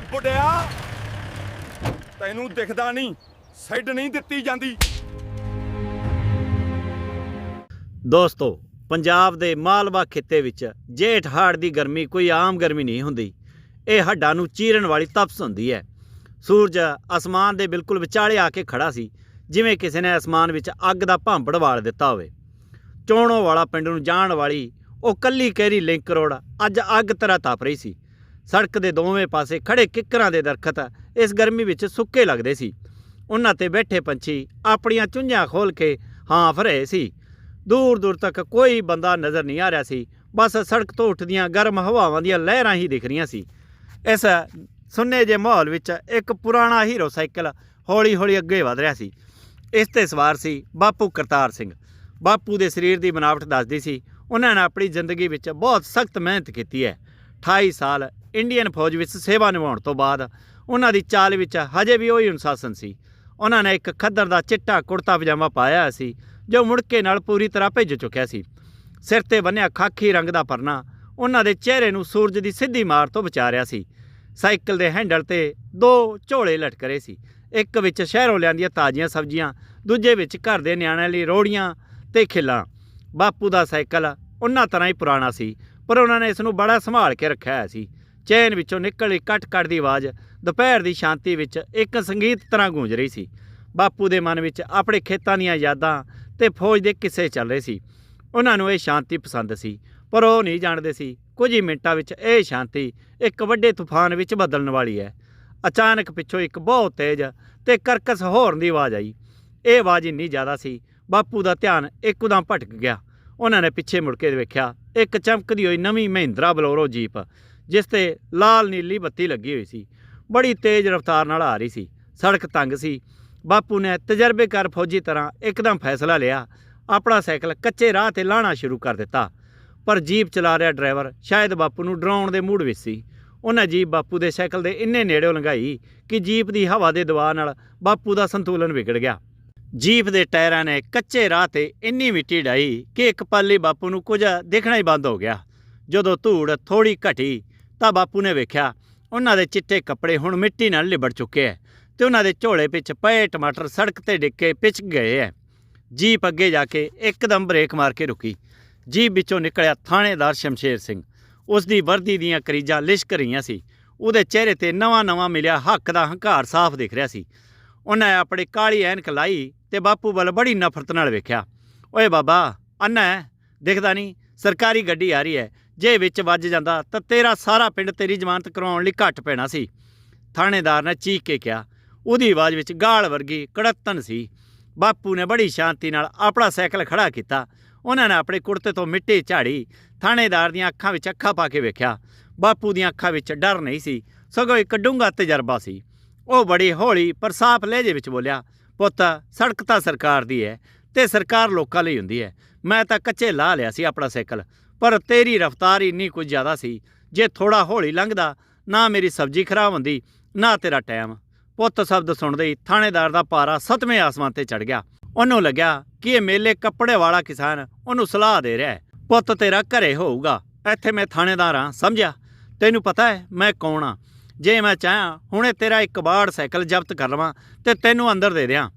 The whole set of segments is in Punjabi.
ਓਏ ਬੁੱਢਿਆ। ਤੈਨੂੰ ਦਿਖਦਾ ਨਹੀਂ ਸਾਈਡ ਨਹੀਂ ਦਿੱਤੀ ਜਾਂਦੀ। ਦੋਸਤੋ, ਪੰਜਾਬ ਦੇ ਮਾਲਵਾ ਖਿੱਤੇ ਵਿੱਚ ਜੇਠ ਹਾੜ ਦੀ ਗਰਮੀ ਕੋਈ ਆਮ ਗਰਮੀ ਨਹੀਂ ਹੁੰਦੀ। ਇਹ ਹੱਡਾਂ ਨੂੰ ਚੀਰਨ ਵਾਲੀ ਤਪਸ ਹੁੰਦੀ ਹੈ। ਸੂਰਜ ਅਸਮਾਨ ਦੇ ਬਿਲਕੁਲ ਵਿਚਾਲੇ ਆ ਕੇ ਖੜਾ ਸੀ, ਜਿਵੇਂ ਕਿਸੇ ਨੇ ਅਸਮਾਨ ਵਿੱਚ ਅੱਗ ਦਾ ਭਾਂਬੜ ਵਾਲ ਦਿੱਤਾ ਹੋਵੇ। ਚੋਣੋ ਵਾਲਾ ਪਿੰਡ ਨੂੰ ਜਾਣ ਵਾਲੀ ਉਹ ਕੱਲੀ ਕਹਿਰੀ ਲਿੰਕ ਰੋਡ ਅੱਜ ਅੱਗ ਤਰ੍ਹਾਂ ਤਪ ਰਹੀ ਸੀ। ਸੜਕ ਦੇ ਦੋਵੇਂ ਪਾਸੇ ਖੜੇ ਕਿੱਕਰਾਂ ਦੇ ਦਰਖਤ ਇਸ ਗਰਮੀ ਵਿੱਚ ਸੁੱਕੇ ਲੱਗਦੇ ਸੀ। ਉਹਨਾਂ ਤੇ ਬੈਠੇ ਪੰਛੀ ਆਪਣੀਆਂ ਚੁੰਝਾਂ ਖੋਲ ਕੇ ਹਾਂਫ ਰਹੇ ਸੀ। ਦੂਰ ਦੂਰ ਤੱਕ ਕੋਈ ਬੰਦਾ ਨਜ਼ਰ ਨਹੀਂ ਆ ਰਿਹਾ ਸੀ। ਬਸ ਸੜਕ ਤੋਂ ਉੱਠਦੀਆਂ ਗਰਮ ਹਵਾਵਾਂ ਦੀਆਂ ਲਹਿਰਾਂ ਹੀ ਦਿਖ ਰਹੀਆਂ ਸੀ। ਇਸ ਸੁੰਨੇ ਜੇ ਮਾਹੌਲ ਵਿੱਚ ਇੱਕ ਪੁਰਾਣਾ ਹੀਰੋ ਸਾਈਕਲ ਹੌਲੀ ਹੌਲੀ ਅੱਗੇ ਵਧ ਰਿਹਾ ਸੀ। ਇਸ ਤੇ ਸਵਾਰ ਸੀ ਬਾਪੂ ਕਰਤਾਰ ਸਿੰਘ। ਬਾਪੂ ਦੇ ਸਰੀਰ ਦੀ ਬਨਾਵਟ ਦੱਸਦੀ ਸੀ, ਉਹਨਾਂ ਨੇ ਆਪਣੀ ਜ਼ਿੰਦਗੀ ਵਿੱਚ ਬਹੁਤ ਸਖਤ ਮਿਹਨਤ ਕੀਤੀ ਹੈ। 28 ਸਾਲ ਇੰਡੀਅਨ ਫੌਜ ਵਿੱਚ ਸੇਵਾ ਨਿਭਾਉਣ ਤੋਂ ਬਾਅਦ ਉਹਨਾਂ ਦੀ ਚਾਲ ਵਿੱਚ ਹਜੇ ਵੀ ਉਹੀ ਅਨੁਸ਼ਾਸਨ ਸੀ। ਉਹਨਾਂ ਨੇ ਇੱਕ ਖੱਦਰ ਦਾ ਚਿੱਟਾ ਕੁੜਤਾ ਪਜਾਮਾ ਪਾਇਆ ਸੀ, ਜੋ ਮੁੜਕੇ ਨਾਲ ਪੂਰੀ ਤਰ੍ਹਾਂ ਭਿੱਜ ਚੁੱਕਿਆ ਸੀ। ਸਿਰ ਤੇ ਬੰਨਿਆ ਖਾਕੀ ਰੰਗ ਦਾ ਪਰਨਾ ਉਹਨਾਂ ਦੇ ਚਿਹਰੇ ਨੂੰ ਸੂਰਜ ਦੀ ਸਿੱਧੀ ਮਾਰ ਤੋਂ ਬਚਾ ਰਿਹਾ ਸੀ। ਸਾਈਕਲ ਦੇ ਹੈਂਡਲ ਤੇ ਦੋ ਝੋਲੇ ਲਟਕ ਰਹੇ ਸੀ। ਇੱਕ ਵਿੱਚ ਸ਼ਹਿਰੋਂ ਲਿਆਂਦੀਆਂ ਤਾਜ਼ੀਆਂ ਸਬਜ਼ੀਆਂ, ਦੂਜੇ ਵਿੱਚ ਘਰ ਦੇ ਨਿਆਣਿਆਂ ਲਈ ਰੋੜੀਆਂ ਤੇ ਖਿੱਲਾਂ। ਬਾਪੂ ਦਾ ਸਾਈਕਲ ਉਹਨਾਂ ਤਰ੍ਹਾਂ ਹੀ ਪੁਰਾਣਾ ਸੀ, ਪਰ ਉਹਨਾਂ ਨੇ ਇਸ ਨੂੰ ਬੜਾ ਸੰਭਾਲ ਕੇ ਰੱਖਿਆ ਹੋਇਆ ਸੀ। ਚੈਨ ਵਿੱਚੋਂ ਨਿਕਲੀ ਕੱਟ ਕੱਟ ਦੀ ਆਵਾਜ਼, ਦੁਪਹਿਰ ਦੀ ਸ਼ਾਂਤੀ ਵਿੱਚ ਇੱਕ ਸੰਗੀਤ ਤਰ੍ਹਾਂ ਗੂੰਜ ਰਹੀ ਸੀ। ਬਾਪੂ ਦੇ ਮਨ ਵਿੱਚ ਆਪਣੇ ਖੇਤਾਂ ਦੀਆਂ ਯਾਦਾਂ ਤੇ ਫੌਜ ਦੇ ਕਿੱਸੇ ਚੱਲ ਰਹੇ ਸੀ। ਉਹਨਾਂ ਨੂੰ ਇਹ ਸ਼ਾਂਤੀ ਪਸੰਦ ਸੀ, ਪਰ ਉਹ ਨਹੀਂ ਜਾਣਦੇ ਸੀ। ਕੁਝ ਹੀ ਮਿੰਟਾਂ ਵਿੱਚ ਇਹ ਸ਼ਾਂਤੀ ਇੱਕ ਵੱਡੇ ਤੂਫਾਨ ਵਿੱਚ ਬਦਲਣ ਵਾਲੀ ਹੈ। ਅਚਾਨਕ ਪਿੱਛੋਂ ਇੱਕ ਬਹੁਤ ਤੇਜ਼ ਤੇ ਕਰਕਸ ਹੋਰਨ ਦੀ ਆਵਾਜ਼ ਆਈ। ਇਹ ਆਵਾਜ਼ ਇੰਨੀ ਜ਼ਿਆਦਾ ਸੀ, ਬਾਪੂ ਦਾ ਧਿਆਨ ਇੱਕਦਮ ਭਟਕ ਗਿਆ। ਉਹਨਾਂ ਨੇ ਪਿੱਛੇ ਮੁੜ ਕੇ ਵੇਖਿਆ, ਇੱਕ ਚਮਕਦੀ ਹੋਈ ਨਵੀਂ ਮਹਿੰਦਰਾ ਬਲੋਰੋ ਜੀਪ। ਜਿਸ ਤੇ ਲਾਲ ਨੀਲੀ ਬੱਤੀ ਲੱਗੀ ਹੋਈ ਸੀ। ਬੜੀ ਤੇਜ਼ ਰਫ਼ਤਾਰ ਨਾਲ ਆ ਰਹੀ ਸੀ। ਸੜਕ ਤੰਗ ਸੀ। ਬਾਪੂ ਨੇ ਤਜਰਬੇਕਾਰ ਫੌਜੀ ਤਰ੍ਹਾਂ ਇੱਕਦਮ ਫੈਸਲਾ ਲਿਆ। ਆਪਣਾ ਸਾਈਕਲ ਕੱਚੇ ਰਾਹ ਤੇ ਲਾਣਾ ਸ਼ੁਰੂ ਕਰ ਦਿੱਤਾ। ਪਰ ਜੀਪ ਚਲਾ ਰਿਹਾ ਡਰਾਈਵਰ ਸ਼ਾਇਦ ਬਾਪੂ ਨੂੰ ਡਰਾਉਣ ਦੇ ਮੂਡ ਵਿੱਚ ਸੀ। ਉਹਨਾਂ ਜੀਪ ਬਾਪੂ ਦੇ ਸਾਈਕਲ ਦੇ ਇੰਨੇ ਨੇੜਿਓਂ ਲੰਘਾਈ ਕਿ ਜੀਪ ਦੀ ਹਵਾ ਦੇ ਦਬਾਅ ਨਾਲ ਬਾਪੂ ਦਾ ਸੰਤੁਲਨ ਵਿਗੜ ਗਿਆ। ਜੀਪ ਦੇ ਟਾਇਰਾਂ ਨੇ ਕੱਚੇ ਰਾਹ ਤੇ ਇੰਨੀ ਮਿੱਟੀ ਡਾਈ ਕਿ ਇੱਕ ਪਾਲੀ ਬਾਪੂ ਨੂੰ ਕੁਝ ਦੇਖਣਾ ਹੀ ਬੰਦ ਹੋ ਗਿਆ। ਜਦੋਂ ਧੂੜ ਥੋੜੀ ਘਟੀ ਤਾਂ ਬਾਪੂ ਨੇ ਵੇਖਿਆ, ਉਹਨਾਂ ਦੇ ਚਿੱਟੇ ਕੱਪੜੇ ਹੁਣ ਮਿੱਟੀ ਨਾਲ ਲਿਬੜ ਚੁੱਕੇ ਐ ਤੇ ਉਹਨਾਂ ਦੇ ਝੋਲੇ ਵਿੱਚ ਪਏ ਟਮਾਟਰ ਸੜਕ ਤੇ ਡਿੱਗ ਕੇ ਪਿਚ ਗਏ ਐ। ਜੀਪ ਅੱਗੇ ਜਾ ਕੇ ਇੱਕਦਮ ਬ੍ਰੇਕ ਮਾਰ ਕੇ ਰੁਕੀ। ਜੀਪ ਵਿੱਚੋਂ ਨਿਕਲਿਆ ਥਾਣੇਦਾਰ ਸ਼ਮਸ਼ੇਰ ਸਿੰਘ। ਉਸ ਦੀ ਵਰਦੀ ਦੀਆਂ ਕਰੀਜਾਂ ਲਿਸ਼ਕ ਰਹੀਆਂ ਸੀ। ਉਹਦੇ ਚਿਹਰੇ ਤੇ ਨਵਾਂ-ਨਵਾਂ ਮਿਲਿਆ ਹੱਕ ਦਾ ਹੰਕਾਰ ਸਾਫ਼ ਦਿਖ ਰਿਹਾ ਸੀ। ਉਹਨੇ ਆਪਣੀ ਕਾਲੀ ਐਨਕ ਲਾਈ ਤੇ ਬਾਪੂ ਵੱਲ ਬੜੀ ਨਫ਼ਰਤ ਨਾਲ ਵੇਖਿਆ। ਓਏ ਬਾਬਾ ਅੰਨਾ ਹੈ ਦਿਖਦਾ ਨਹੀਂ, ਸਰਕਾਰੀ ਗੱਡੀ ਆ ਰਹੀ ਹੈ ਜੇ ਵਿੱਚ ਵੱਜ ਜਾਂਦਾ ਤਾਂ ਤੇਰਾ ਸਾਰਾ ਪਿੰਡ ਤੇਰੀ ਜ਼ਮਾਨਤ ਕਰਵਾਉਣ ਲਈ ਘੱਟ ਪੈਣਾ ਸੀ। ਥਾਣੇਦਾਰ ਨੇ ਚੀਕ ਕੇ ਕਿਹਾ, ਉਹਦੀ ਆਵਾਜ਼ ਵਿੱਚ ਗਾਲ ਵਰਗੀ ਕੜੱਤਨ ਸੀ। ਬਾਪੂ ਨੇ ਬੜੀ ਸ਼ਾਂਤੀ ਨਾਲ ਆਪਣਾ ਸਾਈਕਲ ਖੜਾ ਕੀਤਾ। ਉਹਨਾਂ ਨੇ ਆਪਣੇ ਕੁੜਤੇ ਤੋਂ ਮਿੱਟੀ ਝਾੜੀ, ਥਾਣੇਦਾਰ ਦੀਆਂ ਅੱਖਾਂ ਵਿੱਚ ਅੱਖਾਂ ਪਾ ਕੇ ਵੇਖਿਆ। ਬਾਪੂ ਦੀਆਂ ਅੱਖਾਂ ਵਿੱਚ ਡਰ ਨਹੀਂ ਸੀ, ਸਗੋਂ ਇੱਕ ਡੂੰਘਾ ਤਜਰਬਾ ਸੀ। ਉਹ ਬੜੀ ਹੌਲੀ ਪਰ ਸਾਫ਼ ਲਹਿਜੇ ਵਿੱਚ ਬੋਲਿਆ, ਪੁੱਤ, ਸੜਕ ਤਾਂ ਸਰਕਾਰ ਦੀ ਹੈ ਤੇ ਸਰਕਾਰ ਲੋਕਾਂ ਲਈ ਹੁੰਦੀ ਹੈ। ਮੈਂ ਤਾਂ ਕੱਚੇ ਲਾ ਲਿਆ ਸੀ ਆਪਣਾ ਸਾਈਕਲ। ਪਰ ਤੇਰੀ ਰਫ਼ਤਾਰ ਇੰਨੀ ਕੁਝ ਜ਼ਿਆਦਾ ਸੀ, ਜੇ ਥੋੜਾ ਹੌਲੀ ਲੰਘਦਾ, ਨਾ ਮੇਰੀ ਸਬਜ਼ੀ ਖਰਾਬ ਹੁੰਦੀ, ਨਾ ਤੇਰਾ ਟਾਈਮ। ਪੁੱਤ ਸ਼ਬਦ ਸੁਣਦੇ ਹੀ ਥਾਣੇਦਾਰ ਦਾ ਪਾਰਾ ਸੱਤਵੇਂ ਆਸਮਾਨ ਤੇ ਚੜ ਗਿਆ। ਉਹਨੂੰ ਲੱਗਿਆ ਕਿ ਇਹ ਮੇਲੇ ਕੱਪੜੇ ਵਾਲਾ ਕਿਸਾਨ ਉਹਨੂੰ ਸਲਾਹ ਦੇ ਰਿਹਾ ਹੈ। ਪੁੱਤ ਤੇਰਾ ਘਰੇ ਹੋਊਗਾ। ਇੱਥੇ ਮੈਂ ਥਾਣੇਦਾਰ ਹਾਂ, ਸਮਝਿਆ? ਤੈਨੂੰ ਪਤਾ ਹੈ, ਮੈਂ ਕੌਣ ਆ ਜੇ ਮੈਂ ਚਾਹਾਂ, ਹੁਣੇ ਤੇਰਾ ਇੱਕ ਬਾੜ ਸਾਈਕਲ ਜ਼ਬਤ ਕਰ ਲਵਾਂ ਤੇ ਤੈਨੂੰ ਅੰਦਰ ਦੇ ਦਿਆਂ।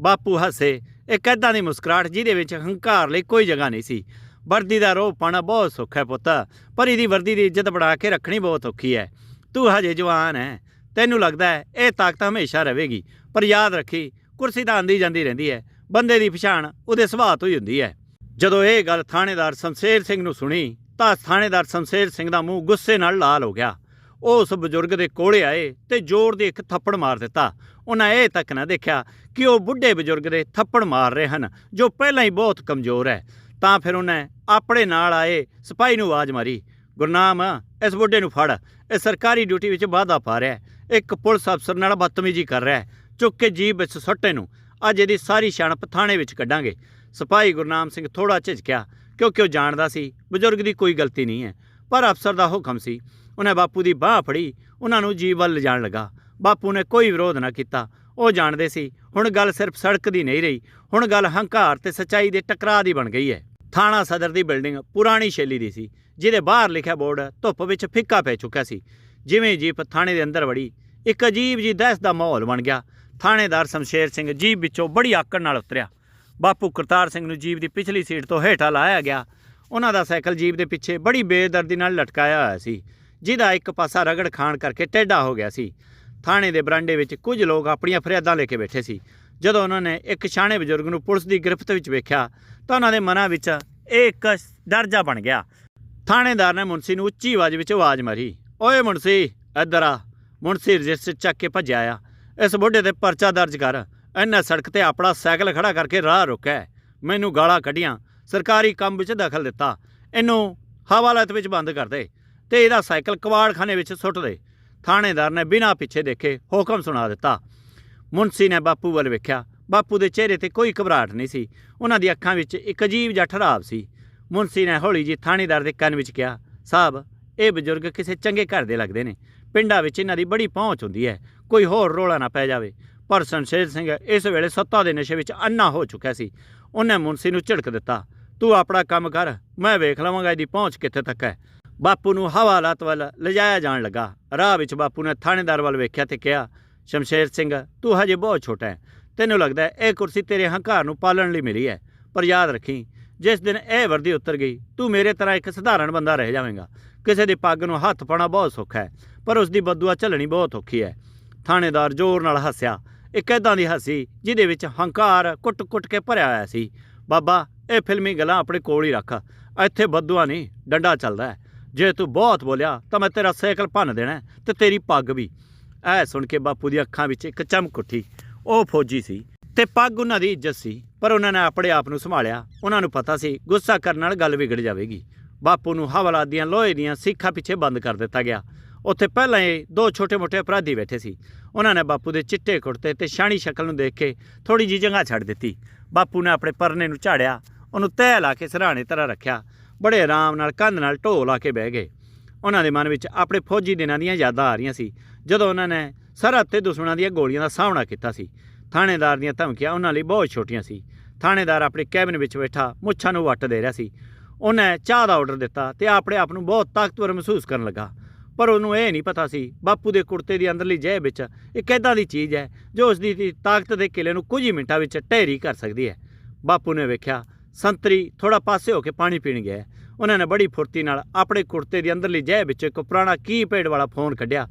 ਬਾਪੂ ਹੱਸੇ। ਇੱਕ ਐਦਾਂ ਦੀ ਮੁਸਕਰਾਹਟ ਜਿਹਦੇ ਵਿੱਚ ਹੰਕਾਰ ਲਈ ਕੋਈ ਜਗ੍ਹਾ ਨਹੀਂ ਸੀ। ਵਰਦੀ ਦਾ ਰੋਹ ਪਾਣਾ ਬਹੁਤ ਸੌਖਾ ਹੈ ਪੁੱਤ, ਪਰ ਇਹਦੀ ਵਰਦੀ ਦੀ ਇੱਜ਼ਤ ਬਣਾ ਕੇ ਰੱਖਣੀ ਬਹੁਤ ਔਖੀ ਹੈ। ਤੂੰ ਹਜੇ ਜਵਾਨ ਹੈ, ਤੈਨੂੰ ਲੱਗਦਾ ਹੈ ਇਹ ਤਾਕਤ ਹਮੇਸ਼ਾ ਰਹੇਗੀ, ਪਰ ਯਾਦ ਰੱਖੀ, ਕੁਰਸੀ ਤਾਂ ਆਂਦੀ ਜਾਂਦੀ ਰਹਿੰਦੀ ਹੈ, ਬੰਦੇ ਦੀ ਪਛਾਣ ਉਹਦੇ ਸੁਭਾਅ ਤੋਂ ਹੀ ਹੁੰਦੀ ਹੈ। ਜਦੋਂ ਇਹ ਗੱਲ ਥਾਣੇਦਾਰ ਸ਼ਮਸ਼ੇਰ ਸਿੰਘ ਨੂੰ ਸੁਣੀ, ਤਾਂ ਥਾਣੇਦਾਰ ਸ਼ਮਸ਼ੇਰ ਸਿੰਘ ਦਾ ਮੂੰਹ ਗੁੱਸੇ ਨਾਲ ਲਾਲ ਹੋ ਗਿਆ। ਉਹ ਉਸ ਬਜ਼ੁਰਗ ਦੇ ਕੋਲੇ ਆਏ ਤੇ ਜ਼ੋਰ ਦੇ ਇੱਕ ਥੱਪੜ ਮਾਰ ਦਿੱਤਾ। ਉਹਨਾਂ ਇਹ ਤੱਕ ਨਾ ਦੇਖਿਆ ਕਿ ਉਹ ਬੁੱਢੇ ਬਜ਼ੁਰਗ ਦੇ ਥੱਪੜ ਮਾਰ ਰਹੇ ਹਨ, ਜੋ ਪਹਿਲਾਂ ਹੀ ਬਹੁਤ ਕਮਜ਼ੋਰ ਹੈ। ਤਾਂ ਫਿਰ ਉਹਨੇ ਆਪਣੇ ਨਾਲ ਆਏ ਸਿਪਾਹੀ ਨੂੰ ਆਵਾਜ਼ ਮਾਰੀ ਗੁਰਨਾਮ ਇਸ ਬੁੱਢੇ ਨੂੰ ਫੜ। ਇਹ ਸਰਕਾਰੀ ਡਿਊਟੀ ਵਿੱਚ ਵਾਧਾ ਪਾ ਰਿਹਾ ਇੱਕ ਪੁਲਿਸ ਅਫਸਰ ਨਾਲ ਬਦਤਮੀਜ਼ੀ ਕਰ ਰਿਹਾ ਚੁੱਕ ਕੇ ਜੀਬ ਵਿੱਚ ਸੁੱਟੇ ਨੂੰ। ਅੱਜ ਇਹਦੀ ਸਾਰੀ ਛਾਣਪ ਥਾਣੇ ਵਿੱਚ ਕੱਢਾਂਗੇ। ਸਿਪਾਹੀ ਗੁਰਨਾਮ ਸਿੰਘ ਥੋੜਾ ਝਿਜਕਿਆ, ਕਿਉਂਕਿ ਉਹ ਜਾਣਦਾ ਸੀ, ਬਜ਼ੁਰਗ ਦੀ ਕੋਈ ਗਲਤੀ ਨਹੀਂ ਹੈ। ਪਰ ਅਫਸਰ ਦਾ ਹੁਕਮ ਸੀ। ਉਹਨੇ ਬਾਪੂ ਦੀ ਬਾਹ ਫੜੀ, ਉਹਨਾਂ ਨੂੰ ਜੀਵ ਵੱਲ ਲਿਜਾਣ ਲੱਗਾ। ਬਾਪੂ ਨੇ ਕੋਈ ਵਿਰੋਧ ਨਾ ਕੀਤਾ। ਉਹ ਜਾਣਦੇ ਸੀ, ਹੁਣ ਗੱਲ ਸਿਰਫ ਸੜਕ ਦੀ ਨਹੀਂ ਰਹੀ। ਹੁਣ ਗੱਲ ਹੰਕਾਰ ਤੇ ਸਚਾਈ ਦੇ ਟਕਰਾਅ ਦੀ ਬਣ ਗਈ ਹੈ। ਥਾਣਾ ਸਦਰ ਦੀ ਬਿਲਡਿੰਗ ਪੁਰਾਣੀ ਸ਼ੈਲੀ ਦੀ ਸੀ, ਜਿਹਦੇ ਬਾਹਰ ਲਿਖਿਆ ਬੋਰਡ ਧੁੱਪ ਵਿੱਚ ਫਿੱਕਾ ਪੈ ਚੁੱਕਿਆ ਸੀ। ਜਿਵੇਂ ਜੀਪ ਥਾਣੇ ਦੇ ਅੰਦਰ ਵੜੀ, ਇੱਕ ਅਜੀਬ ਜੀ ਦਹਿਸ਼ਤ ਦਾ ਮਾਹੌਲ ਬਣ ਗਿਆ। ਥਾਣੇਦਾਰ ਸ਼ਮਸ਼ੇਰ ਸਿੰਘ ਜੀਪ ਵਿੱਚੋਂ ਬੜੀ ਆਕੜ ਨਾਲ ਉਤਰਿਆ। ਬਾਪੂ ਕਰਤਾਰ ਸਿੰਘ ਨੂੰ ਜੀਪ ਦੀ ਪਿਛਲੀ ਸੀਟ ਤੋਂ ਹੇਠਾਂ ਲਾਇਆ ਗਿਆ। ਉਹਨਾਂ ਦਾ ਸਾਈਕਲ ਜੀਪ ਦੇ ਪਿੱਛੇ ਬੜੀ ਬੇਦਰਦੀ ਨਾਲ ਲਟਕਾਇਆ ਹੋਇਆ ਸੀ, ਜਿਹਦਾ ਇੱਕ ਪਾਸਾ ਰਗੜ ਖਾਣ ਕਰਕੇ ਟੇਢਾ ਹੋ ਗਿਆ ਸੀ। ਥਾਣੇ ਦੇ ਬਰਾਂਡੇ ਵਿੱਚ ਕੁਝ ਲੋਕ ਆਪਣੀਆਂ ਫਰਿਆਦਾਂ ਲੈ ਕੇ ਬੈਠੇ ਸੀ। ਜਦੋਂ ਉਹਨਾਂ ਨੇ ਇੱਕ ਛਾਣੇ ਬਜ਼ੁਰਗ ਨੂੰ ਪੁਲਿਸ ਦੀ ਗ੍ਰਿਫਤ ਵਿੱਚ ਵੇਖਿਆ ਤਾਂ ਉਹਨਾਂ ਦੇ ਮਨਾਂ ਵਿੱਚ ਇਹ ਇੱਕ ਡਰ ਬਣ ਗਿਆ। ਥਾਣੇਦਾਰ ਨੇ ਮੁਨਸੀ ਨੂੰ ਉੱਚੀ ਆਵਾਜ਼ ਵਿੱਚ ਆਵਾਜ਼ ਮਾਰੀ, ਓਏ ਮੁੰਸੀ ਇੱਧਰ ਆ। ਮੁੰਸੀ ਰਜਿਸਟਰ ਚੱਕ ਕੇ ਭੱਜਿਆ ਆ। ਇਸ ਬੁੱਢੇ ਤੇ ਪਰਚਾ ਦਰਜ ਕਰ ਇਹਨੇ ਸੜਕ ਤੇ ਆਪਣਾ ਸਾਈਕਲ ਖੜਾ ਕਰਕੇ ਰਾਹ ਰੋਕਿਆ ਮੈਨੂੰ ਗਾਲਾਂ ਕੱਢੀਆਂ, ਸਰਕਾਰੀ ਕੰਮ ਵਿੱਚ ਦਖਲ ਦਿੱਤਾ। ਇਹਨੂੰ ਹਵਾਲਾਤ ਵਿੱਚ ਬੰਦ ਕਰ ਦੇ ਤੇ ਇਹਦਾ ਸਾਈਕਲ ਕਵਾੜਖਾਨੇ ਵਿੱਚ ਸੁੱਟ ਦੇ। ਥਾਣੇਦਾਰ ਨੇ ਬਿਨਾਂ ਪਿੱਛੇ ਦੇਖੇ ਹੁਕਮ ਸੁਣਾ ਦਿੱਤਾ। ਮੁਨਸੀ ਨੇ ਬਾਪੂ ਵੱਲ ਵੇਖਿਆ। ਬਾਪੂ ਦੇ ਚਿਹਰੇ ਤੇ ਕੋਈ ਘਬਰਾਹਟ ਨਹੀਂ ਸੀ। ਉਹਨਾਂ ਦੀ ਅੱਖਾਂ ਵਿੱਚ ਇੱਕ ਅਜੀਬ ਜਿਹਾ ਠਰਾਵ ਸੀ। ਮੁਨਸੀ ਨੇ ਹੌਲੀ ਜੀ ਥਾਣੇਦਾਰ ਦੇ ਕੰਨ ਵਿੱਚ ਕਿਹਾ ਸਾਹਿਬ ਇਹ ਬਜ਼ੁਰਗ ਕਿਸੇ ਚੰਗੇ ਘਰ ਦੇ ਲੱਗਦੇ ਨੇ। ਪਿੰਡਾਂ ਵਿੱਚ ਇਹਨਾਂ ਦੀ ਬੜੀ ਪਹੁੰਚ ਹੁੰਦੀ ਹੈ। ਕੋਈ ਹੋਰ ਰੋਲਾ ਨਾ ਪੈ ਜਾਵੇ। ਪਰ ਸੰਸ਼ੇਰ ਸਿੰਘ ਇਸ ਵੇਲੇ ਸੱਤਾ ਦੇ ਨਸ਼ੇ ਵਿੱਚ ਅੰਨਾ ਹੋ ਚੁੱਕਿਆ ਸੀ। ਉਹਨੇ ਮੁਨਸੀ ਨੂੰ ਝਿੜਕ ਦਿੱਤਾ, ਤੂੰ ਆਪਣਾ ਕੰਮ ਕਰ, ਮੈਂ ਵੇਖ ਲਵਾਂਗਾ ਇਹਦੀ ਪਹੁੰਚ ਕਿੱਥੇ ਤੱਕ ਹੈ। ਬਾਪੂ ਨੂੰ ਹਵਾਲਾਤ ਵੱਲ ਲਿਜਾਇਆ ਜਾਣ ਲੱਗਾ। ਰਾਹ ਵਿੱਚ ਬਾਪੂ ਨੇ ਥਾਣੇਦਾਰ ਵੱਲ ਵੇਖਿਆ ਤੇ ਕਿਹਾ ਸ਼ਮਸ਼ੇਰ ਸਿੰਘ, ਤੂੰ ਹਜੇ ਬਹੁਤ ਛੋਟਾ ਹੈ। ਤੈਨੂੰ ਲੱਗਦਾ ਇਹ ਕੁਰਸੀ ਤੇਰੇ ਹੰਕਾਰ ਨੂੰ ਪਾਲਣ ਲਈ ਮਿਲੀ ਹੈ। ਪਰ ਯਾਦ ਰੱਖੀ, ਜਿਸ ਦਿਨ ਇਹ ਵਰਦੀ ਉਤਰ ਗਈ, ਤੂੰ ਮੇਰੇ ਤਰ੍ਹਾਂ ਇੱਕ ਸਧਾਰਨ ਬੰਦਾ ਰਹਿ ਜਾਵੇਂਗਾ। ਕਿਸੇ ਦੀ ਪੱਗ ਨੂੰ ਹੱਥ ਪਾਉਣਾ ਬਹੁਤ ਸੌਖਾ ਹੈ, ਪਰ ਉਸ ਦੀ ਬਦਦੁਆ ਝੱਲਣੀ ਬਹੁਤ ਔਖੀ ਹੈ। ਥਾਣੇਦਾਰ ਜ਼ੋਰ ਨਾਲ ਹੱਸਿਆ। ਇੱਕ ਐਦਾਂ ਦੀ ਹੱਸੀ, ਜਿਹਦੇ ਵਿੱਚ ਹੰਕਾਰ ਕੁੱਟ-ਕੁੱਟ ਕੇ ਭਰਿਆ ਹੋਇਆ ਸੀ। ਬਾਬਾ, ਇਹ ਫਿਲਮੀ ਗੱਲਾਂ ਆਪਣੇ ਕੋਲ ਹੀ ਰੱਖ। ਇੱਥੇ ਬਦਦੁਆ ਨਹੀਂ, ਡੰਡਾ ਚੱਲਦਾ ਜੇ ਤੂੰ ਬਹੁਤ ਬੋਲਿਆ, ਤਾਂ ਮੈਂ ਤੇਰਾ ਸਾਈਕਲ ਭੰਨ ਦੇਣਾ ਹੈ ਤੇ ਤੇਰੀ ਪੱਗ ਵੀ। ਇਹ ਸੁਣ ਕੇ ਬਾਪੂ ਦੀ ਅੱਖਾਂ ਵਿੱਚ ਇੱਕ ਚਮਕ ਉੱਠੀ। ਉਹ ਫੌਜੀ ਸੀ ਤੇ ਪੱਗ ਉਹਨਾਂ ਦੀ ਇੱਜ਼ਤ ਸੀ, ਪਰ ਉਹਨਾਂ ਨੇ ਆਪਣੇ ਆਪ ਨੂੰ ਸੰਭਾਲਿਆ। ਉਹਨਾਂ ਨੂੰ ਪਤਾ ਸੀ ਗੁੱਸਾ ਕਰਨ ਨਾਲ ਗੱਲ ਵਿਗੜ ਜਾਵੇਗੀ। ਬਾਪੂ ਨੂੰ ਹਵਾਲਾ ਦੀਆਂ ਲੋਹੇ ਦੀਆਂ ਸਿੱਖਾਂ ਪਿੱਛੇ ਬੰਦ ਕਰ ਦਿੱਤਾ ਗਿਆ। ਉੱਥੇ ਪਹਿਲਾਂ ਇਹ ਦੋ ਛੋਟੇ-ਮੋਟੇ ਅਪਰਾਧੀ ਬੈਠੇ ਸੀ। ਉਹਨਾਂ ਨੇ ਬਾਪੂ ਦੇ ਚਿੱਟੇ ਕੁੜਤੇ ਤੇ ਸ਼ਾਨੀ ਸ਼ਕਲ ਨੂੰ ਦੇਖ ਕੇ ਥੋੜੀ ਜੀ ਜਗ੍ਹਾ ਛੱਡ ਦਿੱਤੀ। ਬਾਪੂ ਨੇ ਆਪਣੇ ਪਰਨੇ ਨੂੰ ਝਾੜਿਆ, ਉਹਨੂੰ ਤਹਿ ਲਾ ਕੇ ਸਿਰਹਾਣੇ ਤਰ੍ਹਾਂ ਰੱਖਿਆ। ਬੜੇ ਆਰਾਮ ਨਾਲ ਕੰਧ ਨਾਲ ਢੋ ਲਾ ਕੇ ਬਹਿ ਗਏ। ਉਹਨਾਂ ਦੇ ਮਨ ਵਿੱਚ ਆਪਣੇ ਫੌਜੀ ਦਿਨਾਂ ਦੀਆਂ ਯਾਦਾਂ ਆ ਰਹੀਆਂ ਸੀ। ਜਦੋਂ ਉਹਨਾਂ ਨੇ ਸਰਹੱਦ ਤੇ ਦੁਸ਼ਮਣਾਂ ਦੀਆਂ ਗੋਲੀਆਂ ਦਾ ਸਾਹਮਣਾ ਕੀਤਾ ਸੀ, ਥਾਣੇਦਾਰ ਦੀਆਂ ਧਮਕੀਆਂ ਉਹਨਾਂ ਲਈ ਬਹੁਤ ਛੋਟੀਆਂ ਸੀ। ਥਾਣੇਦਾਰ ਆਪਣੇ ਕੈਬਿਨ ਵਿੱਚ ਬੈਠਾ, ਮੁੱਛਾਂ ਨੂੰ ਵੱਟ ਦੇ ਰਿਹਾ ਸੀ। ਉਹਨੇ ਚਾਹ ਦਾ ਆਰਡਰ ਦਿੱਤਾ ਤੇ ਆਪਣੇ ਆਪ ਨੂੰ ਬਹੁਤ ਤਾਕਤਵਰ ਮਹਿਸੂਸ ਕਰਨ ਲੱਗਾ। ਪਰ ਉਹਨੂੰ ਇਹ ਨਹੀਂ ਪਤਾ ਸੀ, ਬਾਪੂ ਦੇ ਕੁੜਤੇ ਦੀ ਅੰਦਰਲੀ ਜੇਬ ਵਿੱਚ ਇੱਕ ਐਦਾਂ ਦੀ ਚੀਜ਼ ਹੈ, ਜੋ ਉਸ ਦੀ ਤਾਕਤ ਦੇ ਕਿਲੇ ਨੂੰ ਕੁਝ ਹੀ ਮਿੰਟਾਂ ਵਿੱਚ ਢੇਰੀ ਕਰ ਸਕਦੀ ਹੈ। ਬਾਪੂ ਨੇ ਵੇਖਿਆ, ਸੰਤਰੀ ਥੋੜਾ ਪਾਸੇ ਹੋ ਕੇ ਪਾਣੀ ਪੀਣ ਗਿਆ ਉਹਨਾਂ ਨੇ ਬੜੀ ਫੁਰਤੀ ਨਾਲ ਆਪਣੇ ਕੁੜਤੇ ਦੀ ਅੰਦਰਲੀ ਜੇਬ ਵਿੱਚ ਇੱਕ ਪੁਰਾਣਾ ਕੀਪੈਡ ਵਾਲਾ ਫੋਨ ਕੱਢਿਆ।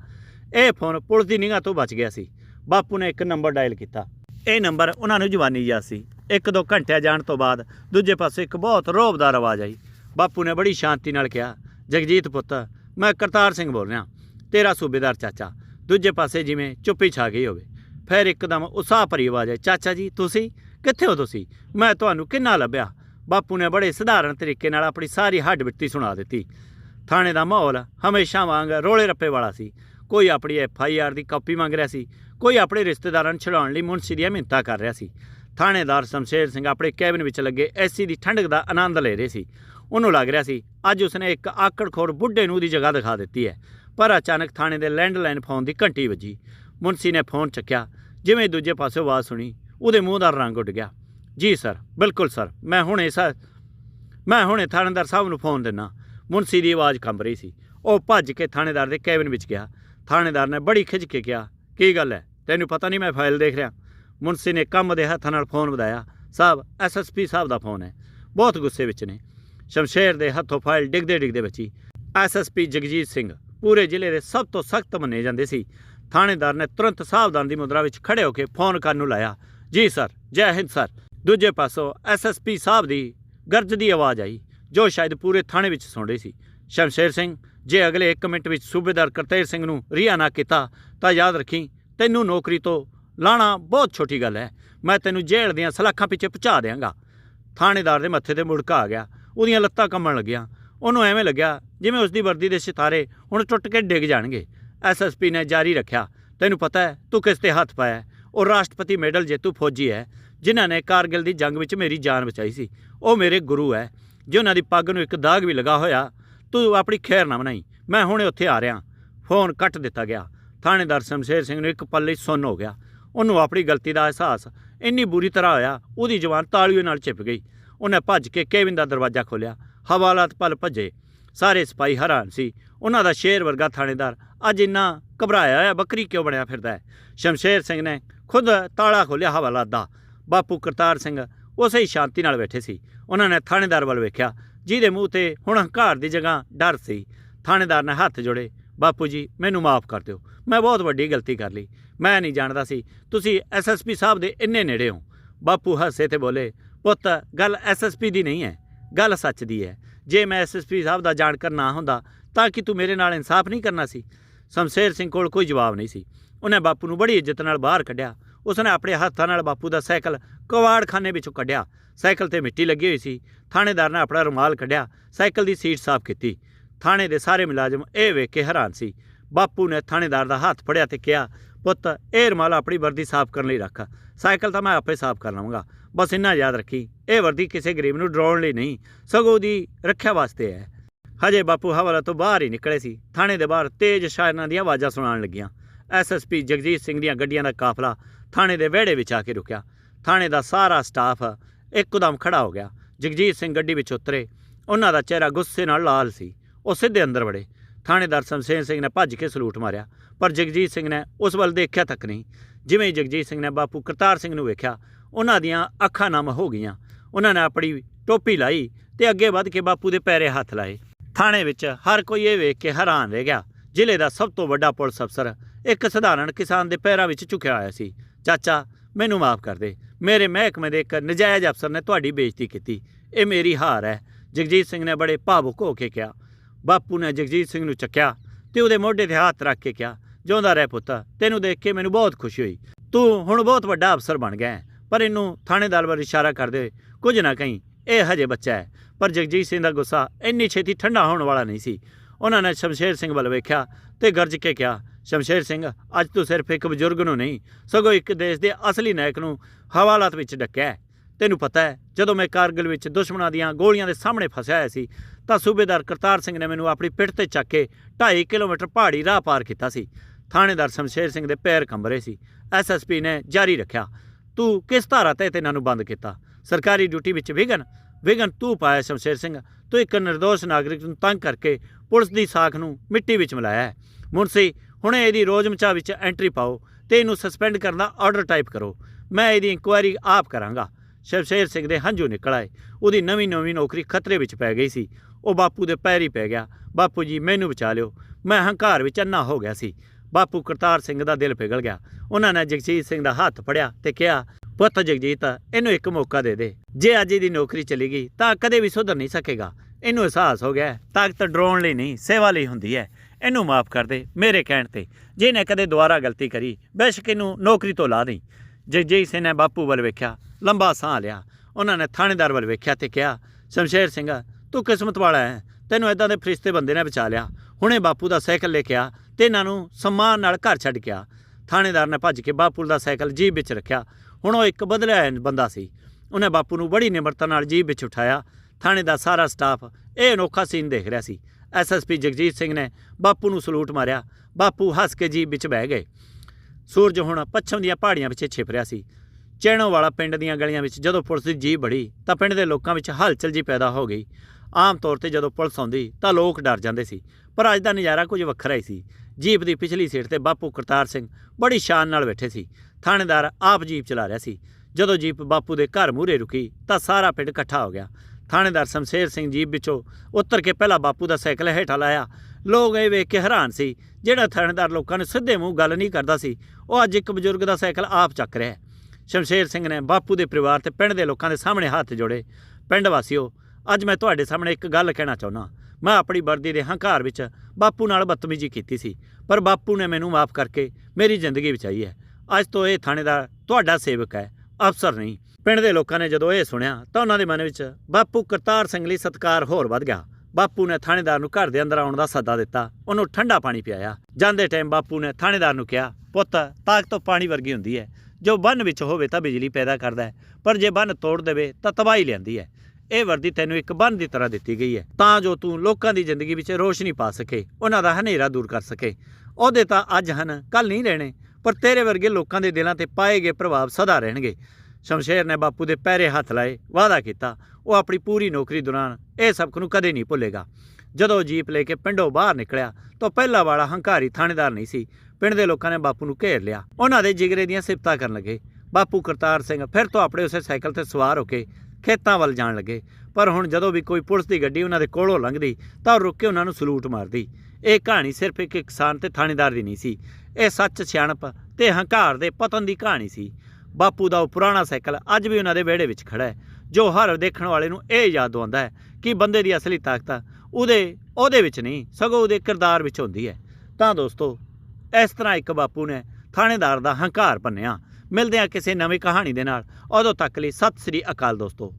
ਇਹ ਫੋਨ ਪੁਲਿਸ ਦੀ ਨਿਗਾਹ ਤੋਂ ਬਚ ਗਿਆ ਸੀ। ਬਾਪੂ ਨੇ ਇੱਕ ਨੰਬਰ ਡਾਇਲ ਕੀਤਾ। ਇਹ ਨੰਬਰ ਉਹਨਾਂ ਨੂੰ ਜਵਾਨੀ ਯਾਦ ਸੀ। ਇੱਕ ਦੋ ਘੰਟਿਆਂ ਜਾਣ ਤੋਂ ਬਾਅਦ ਦੂਜੇ ਪਾਸੇ ਇੱਕ ਬਹੁਤ ਰੋਬਦਾਰ ਆਵਾਜ਼ ਆਈ। ਬਾਪੂ ਨੇ ਬੜੀ ਸ਼ਾਂਤੀ ਨਾਲ ਕਿਹਾ, ਜਗਜੀਤ ਪੁੱਤ, ਮੈਂ ਕਰਤਾਰ ਸਿੰਘ ਬੋਲ ਰਿਹਾ। ਤੇਰਾ ਸੂਬੇਦਾਰ ਚਾਚਾ। ਦੂਜੇ ਪਾਸੇ ਜਿਵੇਂ ਚੁੱਪੀ ਛਾ ਗਈ ਹੋਵੇ। ਫਿਰ ਇੱਕਦਮ ਉਸਾਹ ਭਰੀ ਆਵਾਜ਼ ਆਈ, ਚਾਚਾ ਜੀ, ਤੁਸੀਂ? ਕਿੱਥੇ ਹੋ ਤੁਸੀਂ? ਮੈਂ ਤੁਹਾਨੂੰ ਕਿੰਨਾ ਲੱਭਿਆ? ਬਾਪੂ ਨੇ ਬੜੇ ਸਧਾਰਨ ਤਰੀਕੇ ਨਾਲ ਆਪਣੀ ਸਾਰੀ ਹੱਡ ਬਿੱਟੀ ਸੁਣਾ ਦਿੱਤੀ। ਥਾਣੇ ਦਾ ਮਾਹੌਲ ਹਮੇਸ਼ਾ ਵਾਂਗ ਰੋਲੇ ਰੱਪੇ ਵਾਲਾ ਸੀ। ਕੋਈ ਆਪਣੀ ਐਫ ਆਈ ਆਰ ਦੀ ਕਾਪੀ ਮੰਗ ਰਿਹਾ ਸੀ, ਕੋਈ ਆਪਣੇ ਰਿਸ਼ਤੇਦਾਰਾਂ ਨੂੰ ਛੁਡਾਉਣ ਲਈ ਮੁਨਸੀ ਦੀਆਂ ਮਿੰਤਾ ਕਰ ਰਿਹਾ ਸੀ। ਥਾਣੇਦਾਰ ਸ਼ਮਸ਼ੇਰ ਸਿੰਘ ਆਪਣੇ ਕੈਬਨ ਵਿੱਚ ਲੱਗੇ ਐਸੀ ਦੀ ਠੰਡਕ ਦਾ ਆਨੰਦ ਲੈ ਰਹੇ ਸੀ। ਉਹਨੂੰ ਲੱਗ ਰਿਹਾ ਸੀ, ਅੱਜ ਉਸਨੇ ਇੱਕ ਆਕੜਖੋਰ ਬੁੱਢੇ ਨੂੰ ਦੀ ਜਗ੍ਹਾ ਦਿਖਾ ਦਿੱਤੀ ਹੈ, ਪਰ ਅਚਾਨਕ ਥਾਣੇ ਦੇ ਲੈਂਡਲਾਈਨ ਫੋਨ ਦੀ ਘੰਟੀ ਵੱਜੀ। ਮੁਨਸੀ ਨੇ ਫੋਨ ਚੱਕਿਆ, ਜਿਵੇਂ ਦੂਜੇ ਪਾਸੇ ਆਵਾਜ਼ ਸੁਣੀ, ਉਹਦੇ ਮੂੰਹ ਦਾ ਰੰਗ ਉੱਡ ਗਿਆ। ਜੀ ਸਰ, ਬਿਲਕੁਲ ਸਰ, ਮੈਂ ਹੁਣੇ ਸਰ ਮੈਂ ਹੁਣੇ ਥਾਣੇਦਾਰ ਸਾਹਿਬ ਨੂੰ ਫੋਨ ਦਿੰਨਾ। ਮੁਨਸੀ ਦੀ ਆਵਾਜ਼ ਕੰਬ ਰਹੀ ਸੀ। ਉਹ ਭੱਜ ਕੇ ਥਾਣੇਦਾਰ ਦੇ ਕੈਬਿਨ ਵਿੱਚ ਗਿਆ। ਥਾਣੇਦਾਰ ਨੇ ਬੜੀ ਖਿੱਚ ਕੇ ਕਿਹਾ, ਕੀ ਗੱਲ ਹੈ? ਤੈਨੂੰ ਪਤਾ ਨਹੀਂ ਮੈਂ ਫਾਈਲ ਦੇਖ ਰਿਹਾ? ਮੁਨਸੀ ਨੇ ਕੰਮ ਦੇ ਹੱਥਾਂ ਨਾਲ ਫੋਨ ਵਧਾਇਆ। ਸਾਹਿਬ ਐਸਐਸਪੀ ਸਾਹਿਬ ਦਾ ਫੋਨ ਹੈ। ਬਹੁਤ ਗੁੱਸੇ ਵਿੱਚ ਨੇ। ਸ਼ਮਸ਼ੇਰ ਦੇ ਹੱਥੋਂ ਫਾਈਲ ਡਿੱਗਦੇ ਡਿੱਗਦੇ ਬਚੀ। ਐਸਐਸਪੀ ਜਗਜੀਤ ਸਿੰਘ ਪੂਰੇ ਜ਼ਿਲ੍ਹੇ ਦੇ ਸਭ ਤੋਂ ਸਖਤ ਮੰਨੇ ਜਾਂਦੇ ਸੀ। ਥਾਣੇਦਾਰ ਨੇ ਤੁਰੰਤ ਸਾਵਧਾਨ ਦੀ ਮੁਦਰਾ ਵਿੱਚ ਖੜੇ ਹੋ ਕੇ ਫੋਨ ਕਰਨ ਨੂੰ ਲਾਇਆ। ਜੀ ਸਰ, ਜੈ ਹਿੰਦ ਸਰ। ਦੂਜੇ ਪਾਸੋਂ ਐਸਐਸਪੀ ਸਾਹਿਬ ਦੀ ਗਰਜ ਦੀ ਆਵਾਜ਼ ਆਈ, ਜੋ ਸ਼ਾਇਦ ਪੂਰੇ ਥਾਣੇ ਵਿੱਚ ਸੁਣ ਰਹੀ ਸੀ। ਸ਼ਮਸ਼ੇਰ ਸਿੰਘ ਜੇ ਅਗਲੇ 1 ਮਿੰਟ ਵਿੱਚ ਸੂਬੇਦਾਰ ਕਰਤੇਜ ਸਿੰਘ ਨੂੰ ਰਿਹਾ ਨਾ ਕੀਤਾ, ਤਾਂ ਯਾਦ ਰੱਖੀ, ਤੈਨੂੰ ਨੌਕਰੀ ਤੋਂ ਲਾਣਾ ਬਹੁਤ ਛੋਟੀ ਗੱਲ ਹੈ। ਮੈਂ ਤੈਨੂੰ ਜੇਲ੍ਹ ਦੀਆਂ ਸਲਾਖਾਂ ਪਿੱਛੇ ਪਹੁੰਚਾ ਦਿਆਂਗਾ। ਥਾਣੇਦਾਰ ਦੇ ਮੱਥੇ ਤੇ ਮੁੜਕਾ ਆ ਗਿਆ। ਉਹਦੀਆਂ ਲੱਤਾਂ ਕੰਬਣ ਲੱਗੀਆਂ। ਉਹਨੂੰ ਐਵੇਂ ਲੱਗਿਆ ਜਿਵੇਂ ਉਸ ਦੀ ਵਰਦੀ ਦੇ ਸਿਤਾਰੇ ਹੁਣ ਟੁੱਟ ਕੇ ਡਿੱਗ ਜਾਣਗੇ। ਐਸਐਸਪੀ ਨੇ ਜਾਰੀ ਰੱਖਿਆ, ਤੈਨੂੰ ਪਤਾ ਹੈ, ਤੂੰ ਕਿਸ ਤੇ ਹੱਥ ਪਾਇਆ ਉਹ ਰਾਸ਼ਟਰਪਤੀ ਮੈਡਲ ਜੇਤੂ ਫੌਜੀ ਹੈ, ਜਿਨ੍ਹਾਂ ਨੇ ਕਾਰਗਿਲ ਦੀ ਜੰਗ ਵਿੱਚ ਮੇਰੀ ਜਾਨ ਬਚਾਈ ਸੀ। ਉਹ ਮੇਰੇ ਗੁਰੂ ਹੈ। ਜੇ ਉਹਨਾਂ ਦੀ ਪੱਗ ਨੂੰ ਇੱਕ ਦਾਗ ਵੀ ਲਗਾ ਹੋਇਆ ਤੂੰ ਆਪਣੀ ਖੈਰ ਨਾ ਬਣਾਈ ਮੈਂ ਹੁਣੇ ਉੱਥੇ ਆ ਰਿਹਾ। ਫੋਨ ਕੱਟ ਦਿੱਤਾ ਗਿਆ। ਥਾਣੇਦਾਰ ਸ਼ਮਸ਼ੇਰ ਸਿੰਘ ਨੂੰ ਇੱਕ ਪੱਲੇ ਸੁੰਨ ਹੋ ਗਿਆ। ਉਹਨੂੰ ਆਪਣੀ ਗਲਤੀ ਦਾ ਅਹਿਸਾਸ ਇੰਨੀ ਬੁਰੀ ਤਰ੍ਹਾਂ ਹੋਇਆ, ਉਹਦੀ ਜਵਾਨ ਤਾਲੀਓ ਨਾਲ ਚਿਪ ਗਈ। ਉਹਨੇ ਭੱਜ ਕੇ ਕੇਵਿਨ ਦਾ ਦਰਵਾਜ਼ਾ ਖੋਲ੍ਹਿਆ। ਹਵਾਲਾਤ ਪਲ ਭੱਜੇ। ਸਾਰੇ ਸਿਪਾਹੀ ਹੈਰਾਨ ਸੀ। ਉਹਨਾਂ ਦਾ ਸ਼ੇਰ ਵਰਗਾ ਥਾਣੇਦਾਰ ਅੱਜ ਇੰਨਾ ਘਬਰਾਇਆ ਹੋਇਆ, ਬੱਕਰੀ ਕਿਉਂ ਬਣਿਆ ਫਿਰਦਾ ਹੈ? ਸ਼ਮਸ਼ੇਰ ਸਿੰਘ ਨੇ ਖੁਦ ਤਾਲਾ ਖੋਲ੍ਹਿਆ ਹਵਾਲਾਤ ਦਾ। ਬਾਪੂ ਕਰਤਾਰ ਸਿੰਘ ਉਸੇ ਹੀ ਸ਼ਾਂਤੀ ਨਾਲ ਬੈਠੇ ਸੀ। ਉਹਨਾਂ ਨੇ ਥਾਣੇਦਾਰ ਵੱਲ ਵੇਖਿਆ। ਜਿਹਦੇ ਮੂੰਹ ਤੇ ਹੁਣ ਹੰਕਾਰ ਦੀ ਜਗ੍ਹਾ ਡਰ ਸੀ। ਥਾਣੇਦਾਰ ਨੇ ਹੱਥ ਜੋੜੇ, ਬਾਪੂ ਜੀ, ਮੈਨੂੰ ਮਾਫ ਕਰ ਦਿਓ। ਮੈਂ ਬਹੁਤ ਵੱਡੀ ਗਲਤੀ ਕਰ ਲਈ। ਮੈਂ ਨਹੀਂ ਜਾਣਦਾ ਸੀ, ਤੁਸੀਂ ਐਸਐਸਪੀ ਸਾਹਿਬ ਦੇ ਇੰਨੇ ਨੇੜੇ ਹੋ। ਬਾਪੂ ਹੱਸੇ ਤੇ ਬੋਲੇ, ਪੁੱਤ, ਗੱਲ ਐਸਐਸਪੀ ਦੀ ਨਹੀਂ ਹੈ। ਗੱਲ ਸੱਚ ਦੀ ਹੈ। ਜੇ ਮੈਂ ਐਸਐਸਪੀ ਸਾਹਿਬ ਦਾ ਜਾਣਕਾਰ ਨਾ ਹੁੰਦਾ, ਤਾਂ ਕਿ ਤੂੰ ਮੇਰੇ ਨਾਲ ਇਨਸਾਫ ਨਹੀਂ ਕਰਨਾ ਸੀ? ਸ਼ਮਸ਼ੇਰ ਸਿੰਘ ਕੋਲ ਕੋਈ ਜਵਾਬ ਨਹੀਂ ਸੀ। ਉਹਨੇ ਬਾਪੂ ਨੂੰ ਬੜੀ ਇੱਜ਼ਤ ਨਾਲ ਬਾਹਰ ਕੱਢਿਆ। ਉਸਨੇ ਆਪਣੇ ਹੱਥਾਂ ਨਾਲ ਬਾਪੂ ਦਾ ਸਾਈਕਲ ਕਵਾੜਖਾਨੇ ਵਿੱਚੋਂ ਕੱਢਿਆ। ਸਾਈਕਲ ਤੇ ਮਿੱਟੀ ਲੱਗੀ ਹੋਈ ਸੀ। ਥਾਣੇਦਾਰ ਨੇ ਆਪਣਾ ਰੁਮਾਲ ਕੱਢਿਆ। ਸਾਈਕਲ ਦੀ ਸੀਟ ਸਾਫ਼ ਕੀਤੀ। ਥਾਣੇ ਦੇ ਸਾਰੇ ਮੁਲਾਜ਼ਮ ਇਹ ਵੇਖ ਕੇ ਹੈਰਾਨ ਸੀ। ਬਾਪੂ ਨੇ ਥਾਣੇਦਾਰ ਦਾ ਹੱਥ ਫੜਿਆ ਤੇ ਕਿਹਾ, ਪੁੱਤ, ਇਹ ਰੁਮਾਲ ਆਪਣੀ ਵਰਦੀ ਸਾਫ਼ ਕਰਨ ਲਈ ਰੱਖ। ਸਾਈਕਲ ਤਾਂ ਮੈਂ ਆਪੇ ਸਾਫ਼ ਕਰ ਲਵਾਂਗਾ। ਬਸ ਇੰਨਾ ਯਾਦ ਰੱਖੀ। ਇਹ ਵਰਦੀ ਕਿਸੇ ਗਰੀਬ ਨੂੰ ਡਰਾਉਣ ਲਈ ਨਹੀਂ, ਸਗੋਂ ਦੀ ਰੱਖਿਆ ਵਾਸਤੇ ਹੈ ਹਜੇ ਬਾਪੂ ਹਵਾਲਾ ਤੋਂ ਬਾਹਰ ਹੀ ਨਿਕਲੇ ਸੀ। ਥਾਣੇ ਦੇ ਬਾਹਰ ਤੇਜ਼ ਸ਼ਾਇਰਾਂ ਦੀਆਂ ਆਵਾਜ਼ਾਂ ਸੁਣਾਉਣ ਲੱਗੀਆਂ। ਐਸਐਸਪੀ ਜਗਜੀਤ ਸਿੰਘ ਦੀਆਂ ਗੱਡੀਆਂ ਦਾ ਕਾਫਲਾ ਥਾਣੇ ਦੇ ਵਿਹੜੇ ਵਿੱਚ ਆ ਕੇ ਰੁਕਿਆ। ਥਾਣੇ ਦਾ ਸਾਰਾ ਸਟਾਫ ਇੱਕਦਮ ਖੜਾ ਹੋ ਗਿਆ। ਜਗਜੀਤ ਸਿੰਘ ਗੱਡੀ ਵਿੱਚ ਉਤਰੇ। ਉਹਨਾਂ ਦਾ ਚਿਹਰਾ ਗੁੱਸੇ ਨਾਲ ਲਾਲ ਸੀ। ਉਹ ਸਿੱਧੇ ਅੰਦਰ ਵੜੇ। ਥਾਣੇਦਾਰ ਸ਼ਮਸੇਨ ਸਿੰਘ ਨੇ ਭੱਜ ਕੇ ਸਲੂਟ ਮਾਰਿਆ। ਪਰ ਜਗਜੀਤ ਸਿੰਘ ਨੇ ਉਸ ਵੱਲ ਦੇਖਿਆ ਤੱਕ ਨਹੀਂ। ਜਿਵੇਂ ਜਗਜੀਤ ਸਿੰਘ ਨੇ ਬਾਪੂ ਕਰਤਾਰ ਸਿੰਘ ਨੂੰ ਵੇਖਿਆ, ਉਹਨਾਂ ਦੀਆਂ ਅੱਖਾਂ ਨਮ ਹੋ ਗਈਆਂ। ਉਹਨਾਂ ਨੇ ਆਪਣੀ ਟੋਪੀ ਲਾਈ ਤੇ ਅੱਗੇ ਵੱਧ ਕੇ ਬਾਪੂ ਦੇ ਪੈਰੇ ਹੱਥ ਲਾਏ। ਥਾਣੇ ਵਿੱਚ ਹਰ ਕੋਈ ਇਹ ਵੇਖ ਕੇ ਹੈਰਾਨ ਰਹਿ ਗਿਆ। ਜ਼ਿਲ੍ਹੇ ਦਾ ਸਭ ਤੋਂ ਵੱਡਾ ਪੁਲਿਸ ਅਫਸਰ ਇੱਕ ਸਧਾਰਨ ਕਿਸਾਨ ਦੇ ਪੈਰਾਂ ਵਿੱਚ ਝੁਕਿਆ ਹੋਇਆ ਸੀ। ਚਾਚਾ, ਮੈਨੂੰ ਮਾਫ ਕਰ ਦੇ। ਮੇਰੇ ਮਹਿਕਮੇ ਦੇ ਇੱਕ ਨਜਾਇਜ਼ ਅਫਸਰ ਨੇ ਤੁਹਾਡੀ ਬੇਇੱਜ਼ਤੀ ਕੀਤੀ। ਇਹ ਮੇਰੀ ਹਾਰ ਹੈ। ਜਗਜੀਤ ਸਿੰਘ ਨੇ ਬੜੇ ਭਾਵੁਕ ਹੋ ਕੇ ਕਿਹਾ। ਬਾਪੂ ਨੇ ਜਗਜੀਤ ਸਿੰਘ ਨੂੰ ਚੱਕਿਆ ਤੇ ਉਹਦੇ ਮੋਢੇ ਤੇ ਹੱਥ ਰੱਖ ਕੇ ਕਿਹਾ, ਜਿਉਂਦਾ ਰਹਿ ਪੁੱਤ, ਤੈਨੂੰ ਦੇਖ ਕੇ ਮੈਨੂੰ ਬਹੁਤ ਖੁਸ਼ੀ ਹੋਈ। ਤੂੰ ਹੁਣ ਬਹੁਤ ਵੱਡਾ ਅਫਸਰ ਬਣ ਗਿਆ ਹੈ। ਪਰ ਇਹਨੂੰ ਥਾਣੇਦਾਰ ਵੱਲ ਇਸ਼ਾਰਾ ਕਰਦੇ ਹੋਏ ਕੁਝ ਨਾ ਕਹੀਂ, ਇਹ ਹਜੇ ਬੱਚਾ ਹੈ। ਪਰ ਜਗਜੀਤ ਸਿੰਘ ਦਾ ਗੁੱਸਾ ਇੰਨੀ ਛੇਤੀ ਠੰਡਾ ਹੋਣ ਵਾਲਾ ਨਹੀਂ ਸੀ। ਉਹਨਾਂ ਨੇ ਸ਼ਮਸ਼ੇਰ ਸਿੰਘ ਵੱਲ ਵੇਖਿਆ ਤੇ ਗਰਜ ਕੇ ਕਿਹਾ ਸ਼ਮਸ਼ੇਰ ਸਿੰਘ, ਅੱਜ ਤੂੰ ਸਿਰਫ ਇੱਕ ਬਜ਼ੁਰਗ ਨੂੰ ਨਹੀਂ, ਸਗੋਂ ਇੱਕ ਦੇਸ਼ ਦੇ ਅਸਲੀ ਨਾਇਕ ਨੂੰ ਹਵਾਲਾਤ ਵਿੱਚ ਡੱਕਿਆ ਤੈਨੂੰ ਪਤਾ ਹੈ, ਜਦੋਂ ਮੈਂ ਕਾਰਗਿਲ ਵਿੱਚ ਦੁਸ਼ਮਣਾਂ ਦੀਆਂ ਗੋਲੀਆਂ ਦੇ ਸਾਹਮਣੇ ਫਸਿਆ ਹੋਇਆ ਸੀ, ਤਾਂ ਸੂਬੇਦਾਰ ਕਰਤਾਰ ਸਿੰਘ ਨੇ ਮੈਨੂੰ ਆਪਣੀ ਪਿੱਠ ਤੇ ਚੱਕ ਕੇ 2.5 ਕਿਲੋਮੀਟਰ ਪਹਾੜੀ ਰਾਹ ਪਾਰ ਕੀਤਾ ਸੀ। ਥਾਣੇਦਾਰ ਸ਼ਮਸ਼ੇਰ ਸਿੰਘ ਦੇ ਪੈਰ ਕੰਬ ਰਹੇ ਸੀ ਐਸਐਸਪੀ ਨੇ ਜਾਰੀ ਰੱਖਿਆ, ਤੂੰ ਕਿਸ ਧਾਰਾ ਤੇ ਇਹਨਾਂ ਨੂੰ ਬੰਦ ਕੀਤਾ? ਸਰਕਾਰੀ ਡਿਊਟੀ ਵਿੱਚ ਵਿਗਨ ਵਿਗਨ ਤੂੰ ਪਾਇਆ ਸ਼ਮਸ਼ੇਰ ਸਿੰਘ, ਤੂੰ ਇੱਕ ਨਿਰਦੋਸ਼ ਨਾਗਰਿਕ ਨੂੰ ਤੰਗ ਕਰਕੇ ਪੁਲਿਸ ਦੀ ਸਾਖ ਨੂੰ ਮਿੱਟੀ ਵਿੱਚ ਮਿਲਾਇਆ ਹੈ। ਮੁਨਸੀ ਹੁਣੇ ਇਹਦੀ ਰੋਜ਼ਮਚਾ ਵਿੱਚ ਐਂਟਰੀ ਪਾਓ ਤੇ ਇਹਨੂੰ ਸਸਪੈਂਡ ਕਰਨ ਦਾ ਆਰਡਰ ਟਾਈਪ ਕਰੋ। ਮੈਂ ਇਹਦੀ ਇਨਕੁਆਇਰੀ ਆਪ ਕਰਾਂਗਾ। ਸ਼ਮਸ਼ੇਰ ਸਿੰਘ ਦੇ ਹੰਝੂ ਨਿਕਲ ਆਏ। ਉਹਦੀ ਨਵੀਂ ਨਵੀਂ ਨੌਕਰੀ ਖਤਰੇ ਵਿੱਚ ਪੈ ਗਈ ਸੀ। ਉਹ ਬਾਪੂ ਦੇ ਪੈਰ ਹੀ ਪੈ ਗਿਆ। ਬਾਪੂ ਜੀ ਮੈਨੂੰ ਬਚਾ ਲਿਓ। ਮੈਂ ਹੰਕਾਰ ਵਿੱਚ ਅੰਨਾ ਹੋ ਗਿਆ ਸੀ। ਬਾਪੂ ਕਰਤਾਰ ਸਿੰਘ ਦਾ ਦਿਲ ਪਿਘਲ ਗਿਆ। ਉਹਨਾਂ ਨੇ ਜਗਜੀਤ ਸਿੰਘ ਦਾ ਹੱਥ ਫੜਿਆ ਤੇ ਕਿਹਾ, ਪੁੱਤ ਜਗਜੀਤ, ਇਹਨੂੰ ਇੱਕ ਮੌਕਾ ਦੇ ਦੇ। ਜੇ ਅੱਜ ਇਹਦੀ ਨੌਕਰੀ ਚਲੀ ਗਈ ਤਾਂ ਕਦੇ ਵੀ ਸੁਧਰ ਨਹੀਂ ਸਕੇਗਾ। ਇਹਨੂੰ ਅਹਿਸਾਸ ਹੋ ਗਿਆ ਤਾਕਤ ਡਰਾਉਣ ਲਈ ਨਹੀਂ, ਸੇਵਾ ਲਈ ਹੁੰਦੀ ਹੈ। ਇਹਨੂੰ ਮਾਫ ਕਰ ਦੇ, ਮੇਰੇ ਕਹਿਣ ਤੇ। ਜੇ ਇਹਨੇ ਕਦੇ ਦੁਬਾਰਾ ਗਲਤੀ ਕਰੀ, ਬੇਸ਼ੱਕ ਇਹਨੂੰ ਨੌਕਰੀ ਤੋਂ ਲਾ ਦੇ ਜਗਜੀਤ ਸਿੰਘ ਨੇ ਬਾਪੂ ਵੱਲ ਵੇਖਿਆ, ਲੰਬਾ ਸਾਹ ਲਿਆ, ਉਹਨਾਂ ਨੇ ਥਾਣੇਦਾਰ ਵੱਲ ਵੇਖਿਆ ਤੇ ਕਿਹਾ, ਸ਼ਮਸ਼ੇਰ ਸਿੰਘ, ਤੂੰ ਕਿਸਮਤ ਵਾਲਾ ਹੈ, ਤੈਨੂੰ ਇਦਾਂ ਦੇ ਫਰਿਸ਼ਤੇ ਬੰਦੇ ਨੇ ਬਚਾ ਲਿਆ। ਹੁਣੇ ਬਾਪੂ ਦਾ ਸਾਈਕਲ ਲੈ ਕੇ ਆ ਤੇ ਇਹਨਾਂ ਨੂੰ ਸਮਾਨ ਨਾਲ ਘਰ ਛੱਡ ਕੇ ਆ। ਥਾਣੇਦਾਰ ਨੇ ਭੱਜ ਕੇ ਬਾਪੂ ਦਾ ਸਾਈਕਲ ਜੀਬ ਵਿੱਚ ਰੱਖਿਆ। ਹੁਣ ਉਹ ਇੱਕ ਬਦਲਿਆ ਬੰਦਾ ਸੀ। ਉਹਨੇ ਬਾਪੂ ਨੂੰ ਬੜੀ ਨਿਮਰਤਾ ਨਾਲ ਜੀਬ ਵਿੱਚ ਉਠਾਇਆ। ਥਾਣੇ ਦਾ ਸਾਰਾ ਸਟਾਫ ਇਹ ਅਨੋਖਾ ਸੀਨ ਦੇਖ ਰਿਹਾ ਸੀ। ਐਸਐਸਪੀ ਜਗਜੀਤ ਸਿੰਘ ਨੇ ਬਾਪੂ ਨੂੰ ਸਲੂਟ ਮਾਰਿਆ। ਬਾਪੂ ਹੱਸ ਕੇ ਜੀਬ ਵਿੱਚ ਬਹਿ ਗਏ। ਸੂਰਜ ਹੁਣ ਪੱਛਮ ਦੀਆਂ ਪਹਾੜੀਆਂ ਪਿੱਛੇ ਛਿਪ ਰਿਹਾ ਸੀ। ਚੈਣੋ ਵਾਲਾ ਪਿੰਡ ਦੀਆਂ ਗਲੀਆਂ ਵਿੱਚ ਜਦੋਂ ਪੁਲਿਸ ਦੀ ਜੀਪ ਬੜੀ ਤਾਂ ਪਿੰਡ ਦੇ ਲੋਕਾਂ ਵਿੱਚ ਹਲਚਲ ਜੀ ਪੈਦਾ ਹੋ ਗਈ। ਆਮ ਤੌਰ ਤੇ ਜਦੋਂ ਪੁਲਿਸ ਆਉਂਦੀ ਤਾਂ ਲੋਕ ਡਰ ਜਾਂਦੇ ਸੀ, ਪਰ ਅੱਜ ਦਾ ਨਜ਼ਾਰਾ ਕੁਝ ਵੱਖਰਾ ਹੀ ਸੀ। ਜੀਪ ਦੀ ਪਿਛਲੀ ਸੀਟ ਤੇ ਬਾਪੂ ਕਰਤਾਰ ਸਿੰਘ ਬੜੀ ਸ਼ਾਨ ਨਾਲ ਬੈਠੇ ਸੀ। ਥਾਣੇਦਾਰ ਆਪ ਜੀਪ ਚਲਾ ਰਿਹਾ ਸੀ। ਜਦੋਂ ਜੀਪ ਬਾਪੂ ਦੇ ਘਰ ਮੂਹਰੇ ਰੁਕੀ ਤਾਂ ਸਾਰਾ ਪਿੰਡ ਇਕੱਠਾ ਹੋ ਗਿਆ। ਥਾਣੇਦਾਰ ਸ਼ਮਸ਼ੇਰ ਸਿੰਘ ਜੀਪ ਵਿੱਚੋਂ ਉੱਤਰ ਕੇ ਪਹਿਲਾਂ ਬਾਪੂ ਦਾ ਸਾਈਕਲ ਹੇਠਾਂ ਲਾਇਆ। ਲੋਕ ਇਹ ਵੇਖ ਕੇ ਹੈਰਾਨ ਸੀ। ਜਿਹੜਾ ਥਾਣੇਦਾਰ ਲੋਕਾਂ ਨੂੰ ਸਿੱਧੇ ਮੂੰਹ ਗੱਲ ਨਹੀਂ ਕਰਦਾ ਸੀ, ਉਹ ਅੱਜ ਇੱਕ ਬਜ਼ੁਰਗ ਦਾ ਸਾਈਕਲ ਆਪ ਚੱਕ ਰਿਹਾ ਹੈ। ਸ਼ਮਸ਼ੇਰ ਸਿੰਘ ਨੇ ਬਾਪੂ ਦੇ ਪਰਿਵਾਰ ਤੇ ਪਿੰਡ ਦੇ ਲੋਕਾਂ ਦੇ ਸਾਹਮਣੇ ਹੱਥ ਜੋੜੇ। ਪਿੰਡ ਵਾਸੀਓ, ਅੱਜ ਮੈਂ ਤੁਹਾਡੇ ਸਾਹਮਣੇ ਇੱਕ ਗੱਲ ਕਹਿਣਾ ਚਾਹੁੰਦਾ। ਮੈਂ ਆਪਣੀ ਵਰਦੀ ਦੇ ਹੰਕਾਰ ਵਿੱਚ ਬਾਪੂ ਨਾਲ ਬਦਤਮੀਜ਼ੀ ਕੀਤੀ ਸੀ, ਪਰ ਬਾਪੂ ਨੇ ਮੈਨੂੰ ਮਾਫ ਕਰਕੇ ਮੇਰੀ ਜ਼ਿੰਦਗੀ ਬਚਾਈ ਹੈ। ਅੱਜ ਤੋਂ ਇਹ ਥਾਣੇਦਾਰ ਤੁਹਾਡਾ ਸੇਵਕ ਹੈ, ਅਫਸਰ ਨਹੀਂ। ਪਿੰਡ ਦੇ ਲੋਕਾਂ ਨੇ ਜਦੋਂ ਇਹ ਸੁਣਿਆ ਤਾਂ ਉਹਨਾਂ ਦੇ ਮਨ ਵਿੱਚ, ਬਾਪੂ ਕਰਤਾਰ ਸਿੰਘ ਲਈ ਸਤਿਕਾਰ ਹੋਰ ਵੱਧ ਗਿਆ। ਬਾਪੂ ਨੇ ਥਾਣੇਦਾਰ ਨੂੰ ਘਰ ਦੇ ਅੰਦਰ ਆਉਣ ਦਾ ਸੱਦਾ ਦਿੱਤਾ। ਉਹਨੂੰ ਠੰਡਾ ਪਾਣੀ ਪਿਆਇਆ। ਜਾਂਦੇ ਟਾਈਮ ਬਾਪੂ ਨੇ ਥਾਣੇਦਾਰ ਨੂੰ ਕਿਹਾ, ਪੁੱਤ ਤਾਕਤ ਤੋਂ ਪਾਣੀ ਵਰਗੀ ਹੁੰਦੀ ਹੈ ਜੋ ਬੰਨ ਵਿੱਚ ਹੋਵੇ ਤਾਂ ਬਿਜਲੀ ਪੈਦਾ ਕਰਦਾ ਹੈ ਪਰ ਜੇ ਬੰਨ ਤੋੜ ਦੇਵੇ ਤਾਂ ਤਬਾਹੀ ਲਿਆਂਦੀ ਹੈ ਇਹ ਵਰਦੀ ਤੈਨੂੰ ਇੱਕ ਬੰਨ ਦੀ ਤਰ੍ਹਾਂ ਦਿੱਤੀ ਗਈ ਹੈ ਤਾਂ ਜੋ ਤੂੰ ਲੋਕਾਂ ਦੀ ਜ਼ਿੰਦਗੀ ਵਿੱਚ ਰੋਸ਼ਨੀ ਪਾ ਸਕੇ, ਉਹਨਾਂ ਦਾ ਹਨੇਰਾ ਦੂਰ ਕਰ ਸਕੇ। ਉਹਦੇ ਤਾਂ ਅੱਜ ਹਨ ਕੱਲ ਨਹੀਂ ਰਹਿਣੇ। ਪਰ ਤੇਰੇ ਵਰਗੇ ਲੋਕਾਂ ਦੇ ਦਿਲਾਂ ਤੇ ਪਾਏ ਗਏ ਪ੍ਰਭਾਵ ਸਦਾ ਰਹਿਣਗੇ। ਸ਼ਮਸ਼ੇਰ ਨੇ ਬਾਪੂ ਦੇ ਪੈਰੇ ਹੱਥ ਲਾਏ, ਵਾਅਦਾ ਕੀਤਾ। ਉਹ ਆਪਣੀ ਪੂਰੀ ਨੌਕਰੀ ਦੌਰਾਨ ਇਹ ਸਬਕ ਨੂੰ ਕਦੇ ਨਹੀਂ ਭੁੱਲੇਗਾ। ਜਦੋਂ ਜੀਪ ਲੈ ਕੇ ਪਿੰਡੋਂ ਬਾਹਰ ਨਿਕਲਿਆ, ਤਾਂ ਪਹਿਲਾ ਵਾਲਾ ਹੰਕਾਰੀ ਥਾਣੇਦਾਰ ਨਹੀਂ ਸੀ। ਪਿੰਡ ਦੇ ਲੋਕਾਂ ਨੇ ਬਾਪੂ ਨੂੰ ਘੇਰ ਲਿਆ। ਉਹਨਾਂ ਦੇ ਜਿਗਰੇ ਦੀਆਂ ਸਿਫਤਾਂ ਕਰਨ ਲੱਗੇ। ਬਾਪੂ ਕਰਤਾਰ ਸਿੰਘ ਫਿਰ ਤੋਂ ਆਪਣੇ ਉਸੇ ਸਾਈਕਲ ਤੇ ਸਵਾਰ ਹੋ ਕੇ ਖੇਤਾਂ ਵੱਲ ਜਾਣ ਲੱਗੇ। ਪਰ ਹੁਣ ਜਦੋਂ ਵੀ ਕੋਈ ਪੁਲਿਸ ਦੀ ਗੱਡੀ ਉਹਨਾਂ ਦੇ ਕੋਲੋਂ ਲੰਘਦੀ, ਤਾਂ ਉਹ ਰੁੱਕ ਕੇ ਉਹਨਾਂ ਨੂੰ ਸਲੂਟ ਮਾਰਦੀ। ਇਹ ਕਹਾਣੀ ਸਿਰਫ ਇੱਕ ਕਿਸਾਨ ਤੇ ਥਾਣੇਦਾਰ ਦੀ ਨਹੀਂ ਸੀ। ਇਹ ਸੱਚ ਸਿਆਣਪ ਤੇ ਹੰਕਾਰ ਦੇ ਪਤਨ ਦੀ ਕਹਾਣੀ ਸੀ। ਬਾਪੂ ਦਾ ਉਹ ਪੁਰਾਣਾ ਸਾਈਕਲ ਅੱਜ ਵੀ ਉਹਨਾਂ ਦੇ ਵਿਹੜੇ ਵਿੱਚ ਖੜਾ ਹੈ, ਜੋ ਹਰ ਦੇਖਣ ਵਾਲੇ ਨੂੰ ਇਹ ਯਾਦ ਦਿਵਾਉਂਦਾ ਹੈ ਕਿ ਬੰਦੇ ਦੀ ਅਸਲੀ ਤਾਕਤ ਉਹਦੇ ਉਹਦੇ ਵਿੱਚ ਨਹੀਂ, ਸਗੋਂ ਉਹਦੇ ਕਿਰਦਾਰ ਵਿੱਚ ਹੁੰਦੀ ਹੈ। ਤਾਂ ਦੋਸਤੋ, ਇਸ ਤਰ੍ਹਾਂ ਇੱਕ ਬਾਪੂ ਨੇ ਥਾਣੇਦਾਰ ਦਾ ਹੰਕਾਰ ਭੰਨਿਆ ਮਿਲਦੇ ਆ ਕਿਸੇ ਨਵੀਂ ਕਹਾਣੀ ਦੇ ਨਾਲ। ਉਦੋਂ ਤੱਕ ਲਈ ਸਤਿ ਸ੍ਰੀ ਅਕਾਲ ਦੋਸਤੋ।